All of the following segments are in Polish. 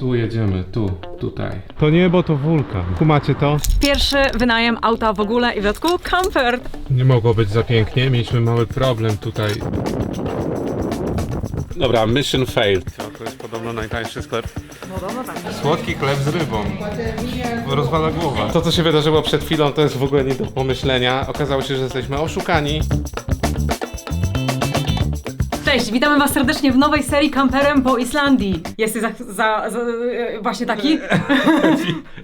Tu jedziemy, tu, tutaj. To niebo to wulkan. Kumacie to? Pierwszy wynajem auta w ogóle i w dodatku comfort. Nie mogło być za pięknie, mieliśmy mały problem tutaj. Dobra, mission failed. To jest podobno najtańszy sklep. Podobno tak. Słodki chleb z rybą. Rozwala głowa. To, co się wydarzyło przed chwilą, to jest w ogóle nie do pomyślenia. Okazało się, że jesteśmy oszukani. Cześć, witamy Was serdecznie w nowej serii Camperem po Islandii. Jesteś za, za, za, e, właśnie taki?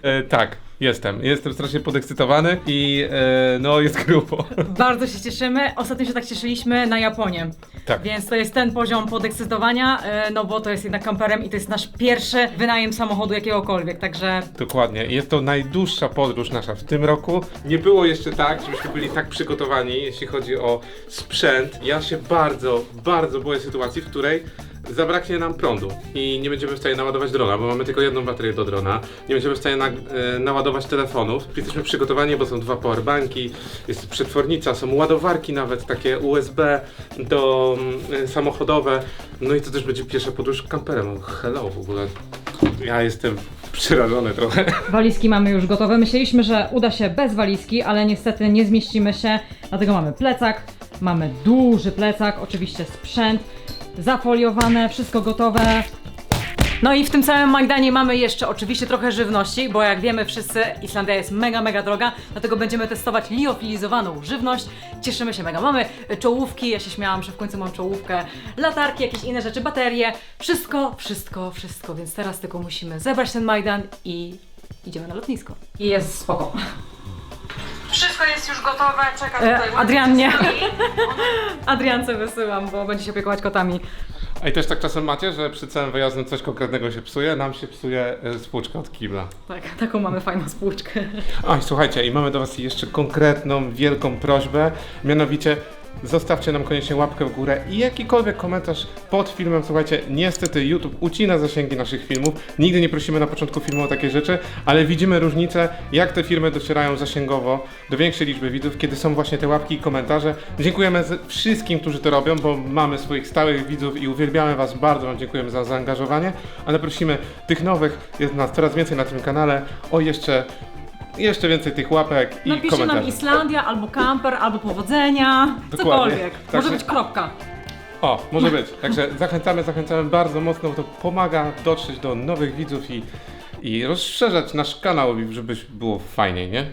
E, tak, jestem. Jestem strasznie podekscytowany i e, no jest grubo. Bardzo się cieszymy. Ostatnio się tak cieszyliśmy na Japonię. Tak. Więc to jest ten poziom podekscytowania, e, no bo to jest jednak kamperem i to jest nasz pierwszy wynajem samochodu jakiegokolwiek, także Dokładnie. Jest to najdłuższa podróż nasza w tym roku. Nie było jeszcze tak, żebyśmy byli tak przygotowani, jeśli chodzi o sprzęt. Ja się bardzo, bardzo boję sytuacji, w której zabraknie nam prądu i nie będziemy w stanie naładować drona, bo mamy tylko jedną baterię do drona. Nie będziemy w stanie na, e, naładować telefonów. Jesteśmy przygotowani, bo są dwa powerbanki, jest przetwornica, są ładowarki nawet takie USB do mm, samochodowe. No i to też będzie pierwsza podróż kamperem. Hello w ogóle. Ja jestem przerażony trochę. Walizki mamy już gotowe. Myśleliśmy, że uda się bez walizki, ale niestety nie zmieścimy się, dlatego mamy plecak, mamy duży plecak, oczywiście sprzęt, zafoliowane, wszystko gotowe. No i w tym całym Magdanie mamy jeszcze oczywiście trochę żywności, bo jak wiemy wszyscy, Islandia jest mega, mega droga, dlatego będziemy testować liofilizowaną żywność. Cieszymy się mega. Mamy czołówki, ja się śmiałam, że w końcu mam czołówkę, latarki, jakieś inne rzeczy, baterie, wszystko, wszystko, wszystko, więc teraz tylko musimy zebrać ten Majdan i idziemy na lotnisko. I jest spoko. Wszystko jest już gotowe, czeka E, tutaj. Adrian nie. Adriance wysyłam, bo będzie się opiekować kotami. A i też tak czasem macie, że przed całym wyjazdem coś konkretnego się psuje, nam się psuje e, spłuczka od kibla. Tak, taką mamy fajną spłuczkę. A i słuchajcie, i mamy do Was jeszcze konkretną, wielką prośbę, mianowicie zostawcie nam koniecznie łapkę w górę i jakikolwiek komentarz pod filmem. Słuchajcie, niestety YouTube ucina zasięgi naszych filmów. Nigdy nie prosimy na początku filmu o takie rzeczy, ale widzimy różnicę, jak te filmy docierają zasięgowo do większej liczby widzów, kiedy są właśnie te łapki i komentarze. Dziękujemy wszystkim, którzy to robią, bo mamy swoich stałych widzów i uwielbiamy Was bardzo. Wam dziękujemy za zaangażowanie, ale prosimy tych nowych, jest nas coraz więcej na tym kanale, o jeszcze jeszcze więcej tych łapek i Napiszcie komentarzy. nam Islandia, albo camper, albo powodzenia, Dokładnie. cokolwiek. Może Także- być kropka. O, może być. Także zachęcamy, zachęcamy bardzo mocno, bo to pomaga dotrzeć do nowych widzów i, i rozszerzać nasz kanał, żeby było fajniej, nie?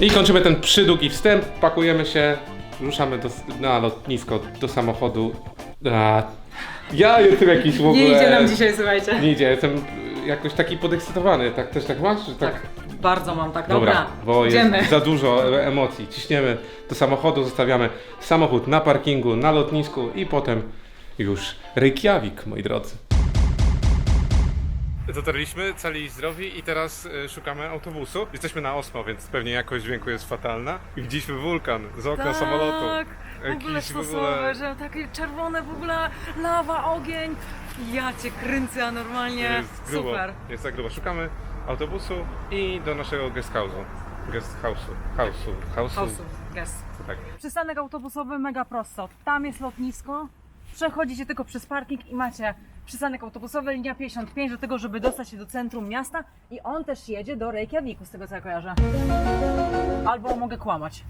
I kończymy ten przydługi wstęp, pakujemy się, ruszamy do, na lotnisko, do samochodu. A, ja jestem jakiś w ogóle... Nie idzie nam dzisiaj, słuchajcie. Nie idzie, jestem y, jakoś taki podekscytowany, tak też tak masz? Że tak? Tak, bardzo mam tak. Dobra, Dobra, bo idziemy. jest za dużo emocji. Ciśniemy do samochodu, zostawiamy samochód na parkingu, na lotnisku i potem już Reykjavik, moi drodzy. Dotarliśmy cali i zdrowi i teraz y, szukamy autobusu. Jesteśmy na Osmo, więc pewnie jakość dźwięku jest fatalna. I widzieliśmy wulkan z okna samolotu. Tak, w ogóle Jakiś w stosowe, ogóle- że takie czerwone w ogóle, lawa, ogień. Ja cię kręcę, a normalnie Jest grubo. super. Jest tak grubo. Szukamy autobusu i do naszego guest house'u. Guest house'u. House'u. House'u. Tak. Przystanek autobusowy mega prosto. Tam jest lotnisko. Przechodzicie tylko przez parking i macie przystanek autobusowy, linia 55 do tego, żeby dostać się do centrum miasta i on też jedzie do Reykjaviku, z tego co ja kojarzę. Albo mogę kłamać.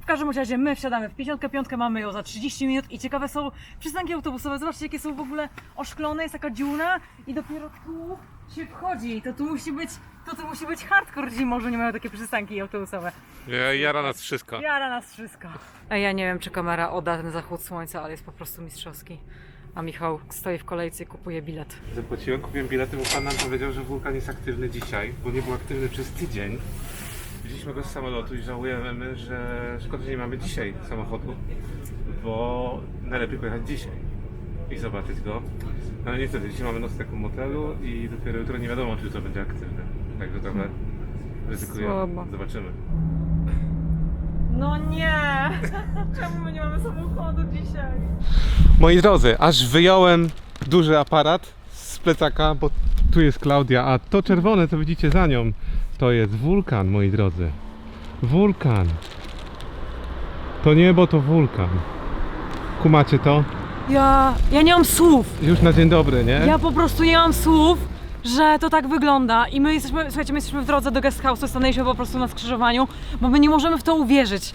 W każdym razie my wsiadamy w 55, mamy ją za 30 minut i ciekawe są przystanki autobusowe. Zobaczcie jakie są w ogóle oszklone, jest taka dziura i dopiero tu się wchodzi. To tu musi być, to tu musi być hardcore zimą, że nie mają takie przystanki autobusowe. Jara nas wszystko. Jara nas wszystko. A ja nie wiem, czy kamera odda ten zachód słońca, ale jest po prostu mistrzowski. A Michał stoi w kolejce i kupuje bilet. Zapłaciłem, kupiłem bilety, bo pan nam powiedział, że wulkan jest aktywny dzisiaj, bo nie był aktywny przez tydzień. Widzieliśmy go z samolotu i żałujemy, że szkoda, że nie mamy dzisiaj samochodu, bo najlepiej pojechać dzisiaj i zobaczyć go. Ale niestety, dzisiaj mamy nocleg w motelu i dopiero jutro nie wiadomo, czy to będzie aktywne. Także trochę ryzykujemy. Słabo. Zobaczymy. No nie! Czemu my nie mamy samochodu dzisiaj? Moi drodzy, aż wyjąłem duży aparat z plecaka, bo tu jest Klaudia, a to czerwone, co widzicie za nią, to jest wulkan, moi drodzy. Wulkan. To niebo to wulkan. Kumacie to? Ja, ja nie mam słów. Już na dzień dobry, nie? Ja po prostu nie mam słów. że to tak wygląda i my jesteśmy, słuchajcie, my jesteśmy w drodze do guest house'u, stanęliśmy po prostu na skrzyżowaniu, bo my nie możemy w to uwierzyć.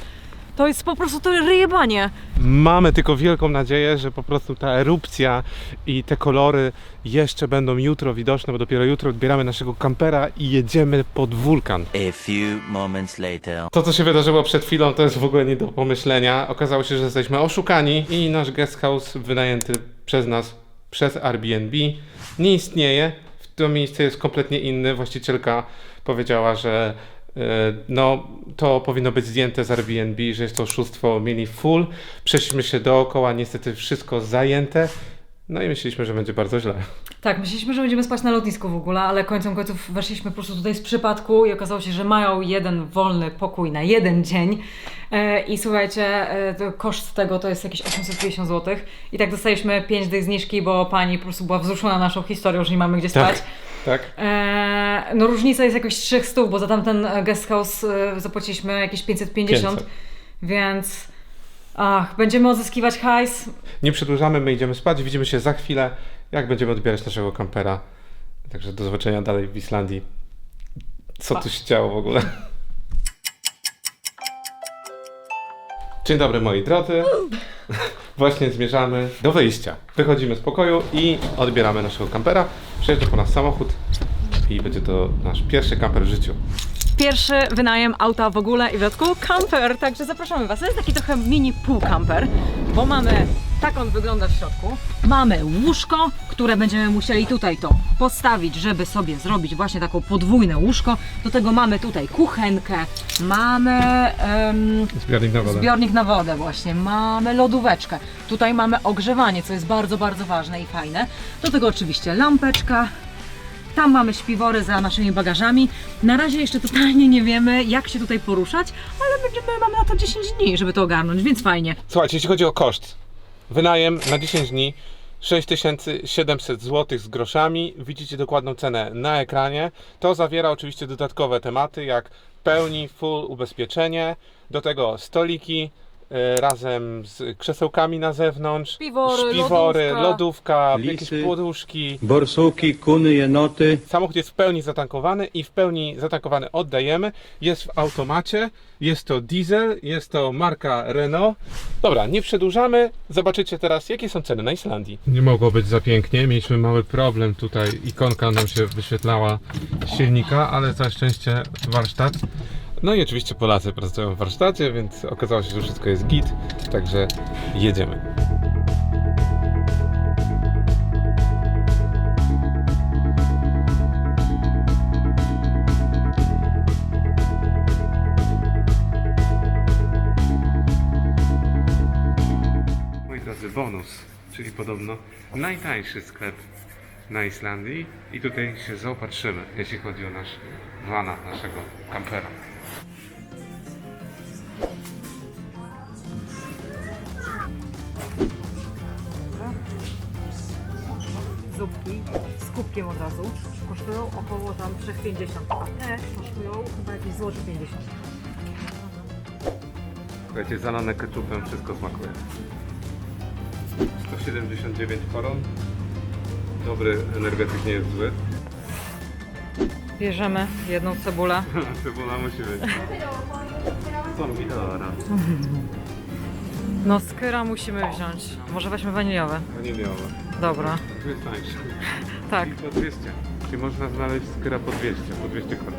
To jest po prostu to ryjebanie. Mamy tylko wielką nadzieję, że po prostu ta erupcja i te kolory jeszcze będą jutro widoczne, bo dopiero jutro odbieramy naszego kampera i jedziemy pod wulkan. A few moments later. To, co się wydarzyło przed chwilą, to jest w ogóle nie do pomyślenia. Okazało się, że jesteśmy oszukani i nasz guest house wynajęty przez nas przez Airbnb nie istnieje. To miejsce jest kompletnie inne. Właścicielka powiedziała, że no, to powinno być zdjęte z Airbnb, że jest to oszustwo, mieli full. Przeszliśmy się dookoła, niestety wszystko zajęte. No i myśleliśmy, że będzie bardzo źle. Tak, myśleliśmy, że będziemy spać na lotnisku w ogóle, ale końcem końców weszliśmy po prostu tutaj z przypadku i okazało się, że mają jeden wolny pokój na jeden dzień. E, I słuchajcie, e, koszt tego to jest jakieś 850 zł. I tak dostaliśmy 5 dych zniżki, bo pani po prostu była wzruszona naszą historią, że nie mamy gdzie spać. Tak. E, no różnica jest jakoś 300, bo za tamten e, guest house e, zapłaciliśmy jakieś 550, 500. więc ach, będziemy odzyskiwać hajs. Nie przedłużamy, my idziemy spać. Widzimy się za chwilę, jak będziemy odbierać naszego kampera. Także do zobaczenia dalej w Islandii. Co tu się działo w ogóle? Dzień dobry moi drodzy. Właśnie zmierzamy do wyjścia. Wychodzimy z pokoju i odbieramy naszego kampera. Przyjeżdża po nas samochód i będzie to nasz pierwszy kamper w życiu. Pierwszy wynajem auta w ogóle i w dodatku camper, także zapraszamy Was. To jest taki trochę mini półkamper, bo mamy, tak on wygląda w środku. Mamy łóżko, które będziemy musieli tutaj to postawić, żeby sobie zrobić właśnie taką podwójne łóżko. Do tego mamy tutaj kuchenkę, mamy em, Zbiornik na wodę. zbiornik na wodę właśnie, mamy lodóweczkę. Tutaj mamy ogrzewanie, co jest bardzo, bardzo ważne i fajne. Do tego oczywiście lampeczka, tam mamy śpiwory za naszymi bagażami. Na razie jeszcze totalnie nie wiemy, jak się tutaj poruszać, ale będziemy, mamy na to 10 dni, żeby to ogarnąć, więc fajnie. Słuchajcie, jeśli chodzi o koszt. Wynajem na 10 dni 6700 zł z groszami. Widzicie dokładną cenę na ekranie. To zawiera oczywiście dodatkowe tematy, jak pełni full ubezpieczenie, do tego stoliki razem z krzesełkami na zewnątrz, Śpiwory, śpiwory lodówka. lodówka, Lisy. jakieś poduszki. Borsuki, kuny, jenoty. Samochód jest w pełni zatankowany i w pełni zatankowany oddajemy. Jest w automacie, jest to diesel, jest to marka Renault. Dobra, nie przedłużamy. Zobaczycie teraz, jakie są ceny na Islandii. Nie mogło być za pięknie. Mieliśmy mały problem tutaj. Ikonka nam się wyświetlała silnika, ale całe szczęście warsztat. No i oczywiście Polacy pracują w warsztacie, więc okazało się, że wszystko jest git. Także jedziemy. Moi drodzy, bonus, czyli podobno najtańszy sklep na Islandii i tutaj się zaopatrzymy, jeśli chodzi o nasz vana, naszego kampera. Kubkiem od razu kosztują około tam 3,50, a te kosztują chyba jakieś złoty 50. Słuchajcie, zalane ketchupem wszystko smakuje. 179 koron. Dobry energetyk nie jest zły. Bierzemy jedną cebulę. Cebula musi być. Pomidora. No skyra musimy wziąć. Może weźmy waniliowe. Waniliowe. Dobra. Tu jest tańsze. Tak, I po 200. Czyli można znaleźć skyra po 200, po 200 koron.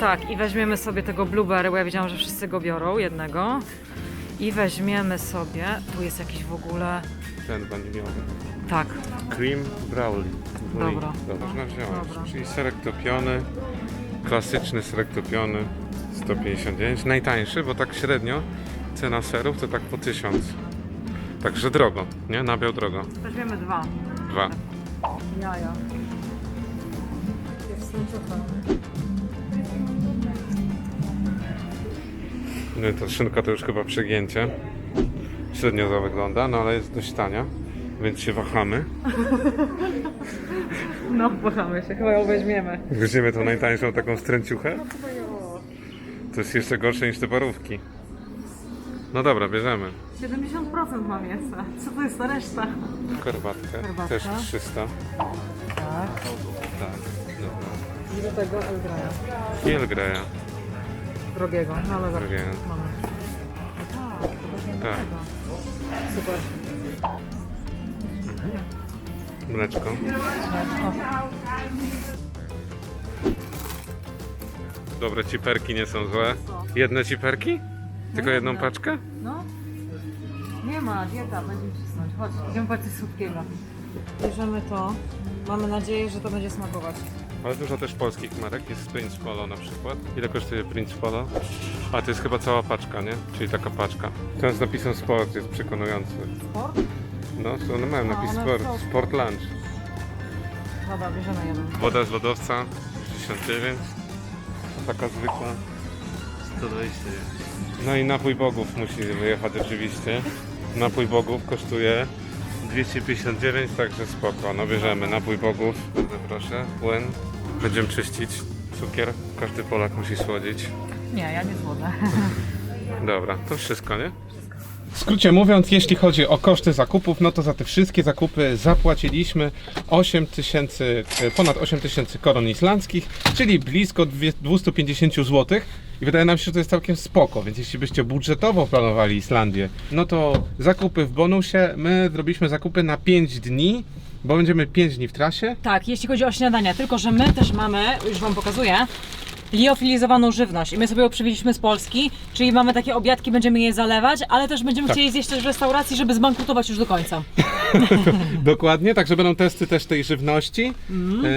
tak. I weźmiemy sobie tego blueberry, bo ja wiedziałam, że wszyscy go biorą, jednego. I weźmiemy sobie, tu jest jakiś w ogóle, Ten waniliowy. tak, Cream brownie. Dobra. Dobra, no wziąłem. Dobra. Czyli serek topiony, klasyczny serek topiony, 159. Najtańszy, bo tak średnio cena serów to tak po 1000. Także drogo, nie? Nabiał drogo. weźmiemy dwa. Dwa. Jaja. Jestem super. No i ta szynka to już chyba przegięcie. Średnio to wygląda, no ale jest dość tania, więc się wahamy. No, kochamy się, chyba ją weźmiemy. Weźmiemy tą najtańszą taką stręciuchę. To jest jeszcze gorsze niż te parówki. No dobra, bierzemy. 70% mam jeszcze. Co to jest ta reszta? Herbatkę, Herbatka. też 300. Tak. Tak, dobra. I do tego Eldraja. Kielgraja. Drogiego, no ale zaraz Drogiego. mamy. No tak, to właśnie Tak. tego. Super. Mleczko. O, Dobre ciperki nie są złe. Jedne ciperki? Tylko jedną paczkę? No. Nie ma, dieta, będziemy cisnąć. Chodź, idziemy po coś słodkiego. Bierzemy to. Mamy nadzieję, że to będzie smakować. Ale dużo też polskich marek. Jest Prince Polo na przykład. Ile kosztuje Prince Polo? A to jest chyba cała paczka, nie? Czyli taka paczka. Ten z napisem Sport jest przekonujący. Sport? No, one mają No, napis one Sport. są- Sport Lunch. Dobra, bierzemy jeden. Woda z lodowca 69. A taka zwykła 129. No i napój bogów musi wyjechać oczywiście. Napój bogów kosztuje 259, także spoko. No bierzemy napój bogów. Bardzo proszę. Płyn. Będziemy czyścić. Cukier. Każdy Polak musi słodzić. Nie, ja nie złodzę. Dobra, to wszystko, nie? W skrócie mówiąc, jeśli chodzi o koszty zakupów, no to za te wszystkie zakupy zapłaciliśmy 8 tysięcy, ponad 8 tysięcy koron islandzkich, czyli blisko dwie- 250 zł. I wydaje nam się, że to jest całkiem spoko, więc jeśli byście budżetowo planowali Islandię, no to zakupy w bonusie, my zrobiliśmy zakupy na 5 dni, bo będziemy 5 dni w trasie. Tak, jeśli chodzi o śniadania, tylko że my też mamy, już Wam pokazuję, liofilizowaną żywność. I my sobie ją przywieźliśmy z Polski, czyli mamy takie obiadki, będziemy je zalewać, ale też będziemy Tak. chcieli zjeść też w restauracji, żeby zbankrutować już do końca. Dokładnie, także będą testy też tej żywności.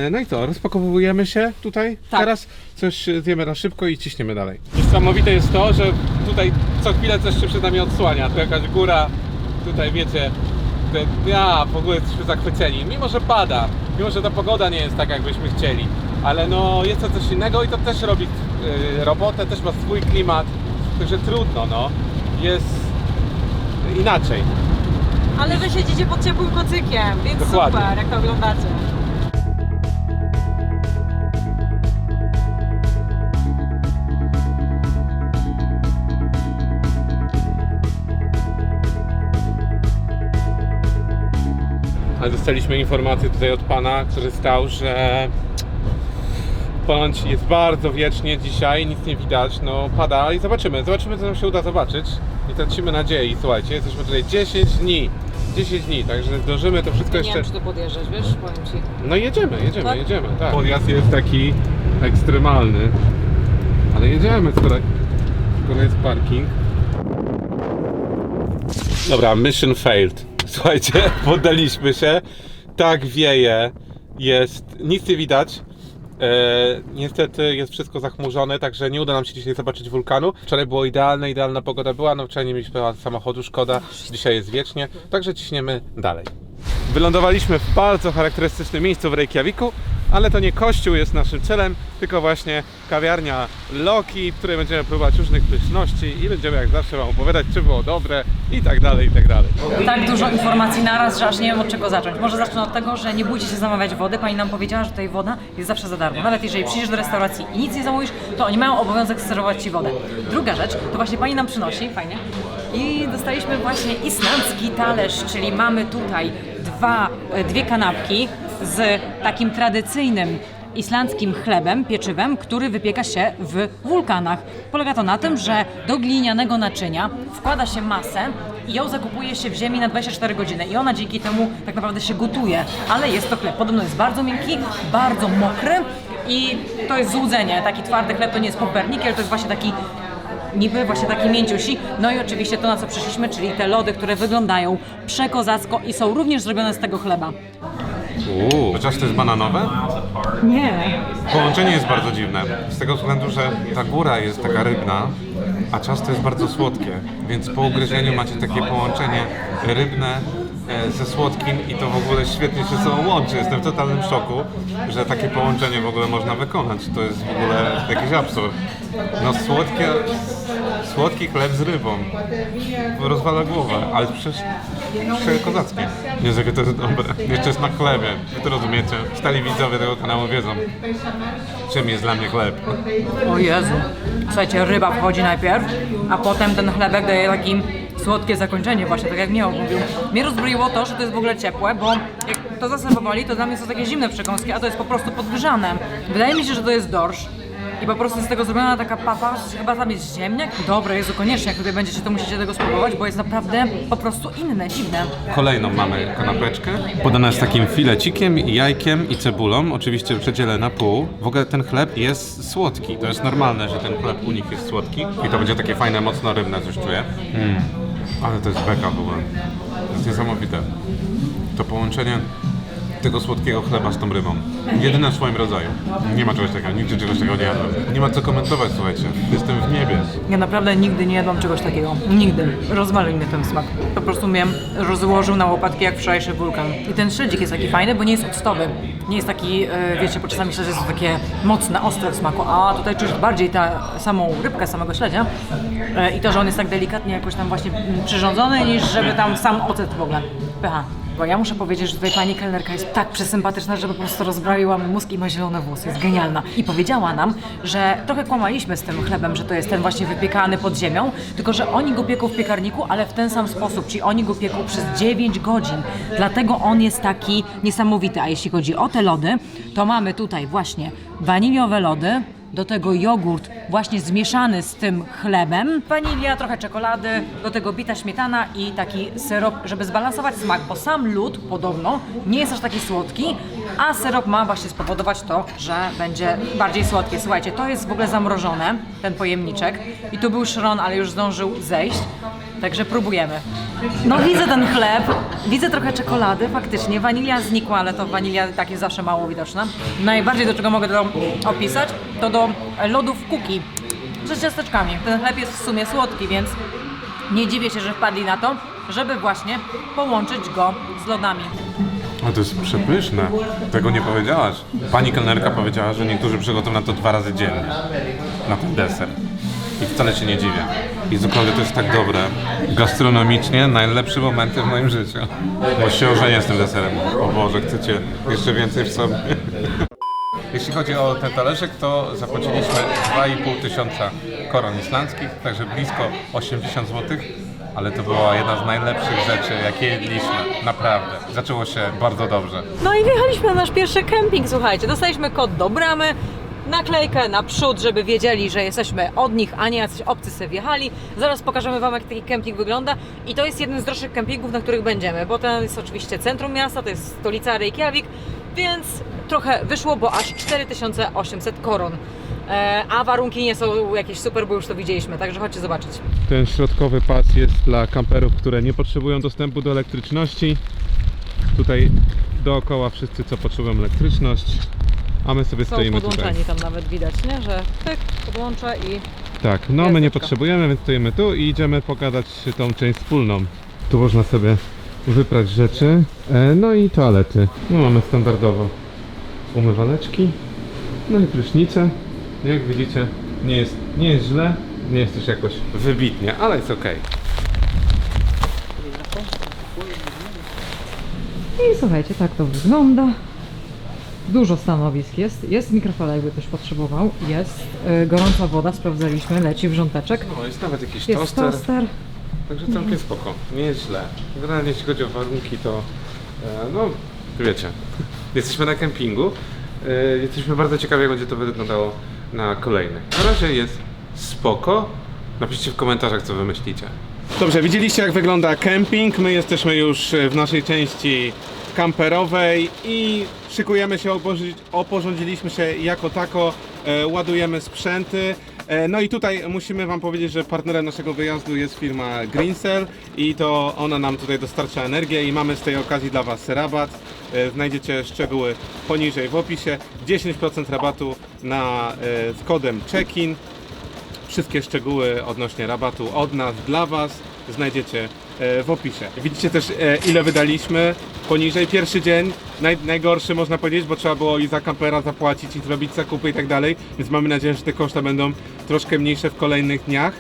E, No i co, rozpakowujemy się tutaj Tak. teraz, coś zjemy na szybko i ciśniemy dalej. Niesamowite jest to, że tutaj co chwilę coś się przed nami odsłania. Tu jakaś góra, tutaj wiecie, te- ja w ogóle jesteśmy zachwyceni. Mimo, że pada, mimo, że ta pogoda nie jest tak, jakbyśmy chcieli, ale no jest to coś innego i to też robi e, robotę, też ma swój klimat, także trudno, no. Jest inaczej. Ale Wy siedzicie pod ciepłym kocykiem, więc Dokładnie. super, jak to oglądacie. Ale dostaliśmy informację tutaj od pana, który stał, że ponoć jest bardzo wiecznie dzisiaj, nic nie widać, no pada i zobaczymy, zobaczymy co nam się uda zobaczyć i tracimy nadziei, słuchajcie, jesteśmy tutaj 10 dni, 10 dni, także zdążymy to wszystko Nie jeszcze... wiem, czy to podjeżdżać, wiesz, powiem Ci. No jedziemy, jedziemy, Tak? jedziemy, tak. Podjazd jest taki ekstremalny, ale jedziemy, skoro, skoro jest parking. Dobra, mission failed. Słuchajcie, poddaliśmy się. Tak wieje, jest, nic nie widać. E, niestety jest wszystko zachmurzone, także nie uda nam się dzisiaj zobaczyć wulkanu. Wczoraj było idealne, idealna pogoda była, no wczoraj nie mieliśmy samochodu, szkoda. Dzisiaj jest wiecznie, także ciśniemy dalej. Wylądowaliśmy w bardzo charakterystycznym miejscu w Reykjaviku, ale to nie kościół jest naszym celem, tylko właśnie kawiarnia Loki, w której będziemy próbować różnych pyszności i będziemy jak zawsze Wam opowiadać, czy było dobre i tak dalej, i tak dalej. Tak dużo informacji naraz, że aż nie wiem od czego zacząć. Może zacznę od tego, że nie bójcie się zamawiać wody. Pani nam powiedziała, że tutaj woda jest zawsze za darmo. Nawet jeżeli przyjdziesz do restauracji i nic nie zamówisz, to oni mają obowiązek serwować Ci wodę. Druga rzecz, to właśnie Pani nam przynosi, fajnie. I dostaliśmy właśnie islandzki talerz, czyli mamy tutaj dwa, e, dwie kanapki z takim tradycyjnym islandzkim chlebem, pieczywem, który wypieka się w wulkanach. Polega to na tym, że do glinianego naczynia wkłada się masę i ją zakupuje się w ziemi na 24 godziny i ona dzięki temu tak naprawdę się gotuje. Ale jest to chleb. Podobno jest bardzo miękki, bardzo mokry i to jest złudzenie. Taki twardy chleb to nie jest pumpernikiel, to jest właśnie taki niby właśnie taki mięciusi. No i oczywiście to, na co przyszliśmy, czyli te lody, które wyglądają przekozacko i są również zrobione z tego chleba. Uuu. Chociaż to jest bananowe? Nie. Połączenie jest bardzo dziwne, z tego względu, że ta góra jest taka rybna, a ciasto jest bardzo słodkie, więc po ugryzieniu macie takie połączenie rybne e, ze słodkim i to w ogóle świetnie się ze sobą łączy. Jestem w totalnym szoku, że takie połączenie w ogóle można wykonać. To jest w ogóle jakiś absurd. No słodkie, słodki chleb z rybą. Rozwala głowę, ale przecież przekozackie. Jezu, jakie to jest dobre. Jeszcze jest na chlebie. Wy to rozumiecie. Stali widzowie tego kanału wiedzą, czym jest dla mnie chleb. O Jezu. Słuchajcie, ryba wchodzi najpierw, a potem ten chlebek daje takim słodkie zakończenie, właśnie tak jak mnie mówił. Mnie rozbroiło to, że to jest w ogóle ciepłe, bo jak to zaserwowali, to dla mnie są takie zimne przekąski, a to jest po prostu podgrzane. Wydaje mi się, że to jest dorsz. I po prostu z tego zrobiona taka papa, chyba tam jest ziemniak. Dobre, Jezu, koniecznie, jak tutaj będziecie, to musicie tego spróbować, bo jest naprawdę po prostu inne, dziwne. Kolejną mamy kanapeczkę. Podana jest takim filecikiem, jajkiem i cebulą. Oczywiście przedzielę na pół. W ogóle ten chleb jest słodki. To jest normalne, że ten chleb u nich jest słodki. I to będzie takie fajne, mocno rybne, coś czuję. Mm. Ale to jest beka w ogóle. To jest niesamowite. To połączenie tego słodkiego chleba z tą rybą. Jedyne w swoim rodzaju. Nie ma czegoś takiego, nigdy czegoś takiego nie jadłem. Nie ma co komentować, słuchajcie. Jestem w niebie. Ja naprawdę nigdy nie jadłam czegoś takiego. Nigdy. Rozwalił mnie ten smak. Po prostu mnie rozłożył na łopatki jak wczorajszy wulkan. I ten śledzik jest taki fajny, bo nie jest octowy. Nie jest taki, e, wiecie, bo czasami śledzie są takie mocne, ostre w smaku, a tutaj czujesz bardziej ta samą rybkę samego śledzia E, i to, że on jest tak delikatnie jakoś tam właśnie przyrządzony, niż żeby tam sam ocet w ogóle. Pycha. Bo ja muszę powiedzieć, że tutaj pani kelnerka jest tak przesympatyczna, że po prostu rozbroiła mi mózg i ma zielone włosy. Jest genialna. I powiedziała nam, że trochę kłamaliśmy z tym chlebem, że to jest ten właśnie wypiekany pod ziemią, tylko że oni go pieką w piekarniku, ale w ten sam sposób, czyli oni go pieką przez 9 godzin. Dlatego on jest taki niesamowity. A jeśli chodzi o te lody, to mamy tutaj właśnie waniliowe lody, do tego jogurt właśnie zmieszany z tym chlebem, wanilia, trochę czekolady, do tego bita śmietana i taki syrop, żeby zbalansować smak, bo sam lód podobno nie jest aż taki słodki, a syrop ma właśnie spowodować to, że będzie bardziej słodkie. Słuchajcie, to jest w ogóle zamrożone, ten pojemniczek. I tu był szron, ale już zdążył zejść, także próbujemy. No widzę ten chleb, widzę trochę czekolady, faktycznie, wanilia znikła, ale to wanilia tak jest zawsze mało widoczna. Najbardziej do czego mogę to opisać, to do lodów kuki z ciasteczkami. Ten chleb jest w sumie słodki, więc nie dziwię się, że wpadli na to, żeby właśnie połączyć go z lodami. A to jest przepyszne. Tego nie powiedziałaś. Pani kelnerka powiedziała, że niektórzy przychodzą na to dwa razy dziennie. Na ten deser. I wcale się nie dziwię. I zupełnie to jest tak dobre. Gastronomicznie najlepsze momenty w moim życiu. Bo się ożenię z tym deserem. O Boże, chcecie jeszcze więcej w sobie. Jeśli chodzi o ten talerzyk, to zapłaciliśmy 2,5 tysiąca koron islandzkich, także blisko 80 zł. Ale to była jedna z najlepszych rzeczy, jakie jedliśmy. Naprawdę. Zaczęło się bardzo dobrze. No i wjechaliśmy na nasz pierwszy kemping, słuchajcie. Dostaliśmy kod do bramy, naklejkę naprzód, żeby wiedzieli, że jesteśmy od nich, a nie jacyś obcy sobie wjechali. Zaraz pokażemy Wam, jak taki kemping wygląda. I to jest jeden z droższych kempingów, na których będziemy, bo to jest oczywiście centrum miasta, to jest stolica Reykjavik, więc trochę wyszło, bo aż 4800 koron. E, a warunki nie są jakieś super, bo już to widzieliśmy, także chodźcie zobaczyć. Ten środkowy pas jest dla kamperów, które nie potrzebują dostępu do elektryczności. Tutaj dookoła wszyscy, co potrzebują elektryczność, a my sobie Są stoimy tutaj. podłączeni tam nawet widać, nie? Że pyk, podłącza i Tak, no my nie potrzebujemy, więc stoimy tu i idziemy pokazać tą część wspólną. Tu można sobie wyprać rzeczy, e, no i toalety. No mamy standardowo umywaleczki, no i prysznice. Jak widzicie, nie jest, nie jest źle, nie jest też jakoś wybitnie, ale jest ok. I słuchajcie, tak to wygląda. Dużo stanowisk jest. Jest mikrofala, jakby ktoś potrzebował. Jest y, gorąca woda, sprawdzaliśmy, leci wrząteczek. No jest nawet jakiś Jest toster, toster. także całkiem spoko, nie jest źle. Generalnie jeśli chodzi o warunki, to e, no wiecie, jesteśmy na kempingu, e, jesteśmy bardzo ciekawi, jak będzie to wyglądało na kolejnych. Na razie jest spoko, napiszcie w komentarzach, co wy myślicie. Dobrze, widzieliście jak wygląda kemping, my jesteśmy już e, w naszej części kamperowej i szykujemy się, oporządzi- oporządziliśmy się jako tako, e, ładujemy sprzęty. E, No i tutaj musimy Wam powiedzieć, że partnerem naszego wyjazdu jest firma Greencell i to ona nam tutaj dostarcza energię i mamy z tej okazji dla Was rabat. E, Znajdziecie szczegóły poniżej w opisie. 10% rabatu na, z kodem check-in. Wszystkie szczegóły odnośnie rabatu od nas dla Was znajdziecie e, w opisie. Widzicie też e, ile wydaliśmy poniżej pierwszy dzień. Naj, najgorszy można powiedzieć, bo trzeba było i za kampera zapłacić i zrobić zakupy i tak dalej. Więc mamy nadzieję, że te koszta będą troszkę mniejsze w kolejnych dniach.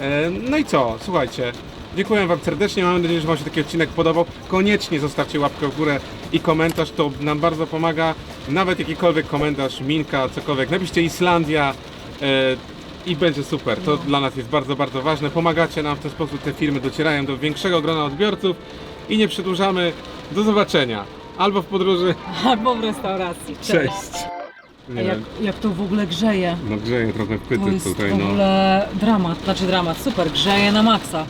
E, No i co? Słuchajcie. Dziękuję Wam serdecznie. Mam nadzieję, że Wam się taki odcinek podobał. Koniecznie zostawcie łapkę w górę i komentarz. To nam bardzo pomaga. Nawet jakikolwiek komentarz, minka, cokolwiek. Napiszcie Islandia. I będzie super. To dla nas jest bardzo, bardzo ważne. Pomagacie nam w ten sposób, te firmy docierają do większego grona odbiorców i nie przedłużamy. Do zobaczenia. albo w podróży. Albo w restauracji. Cześć. Nie Jak, wiem, jak to w ogóle grzeje. no grzeje trochę To wpyty jest tutaj, w no. ogóle dramat, znaczy dramat, super, grzeje na maksa.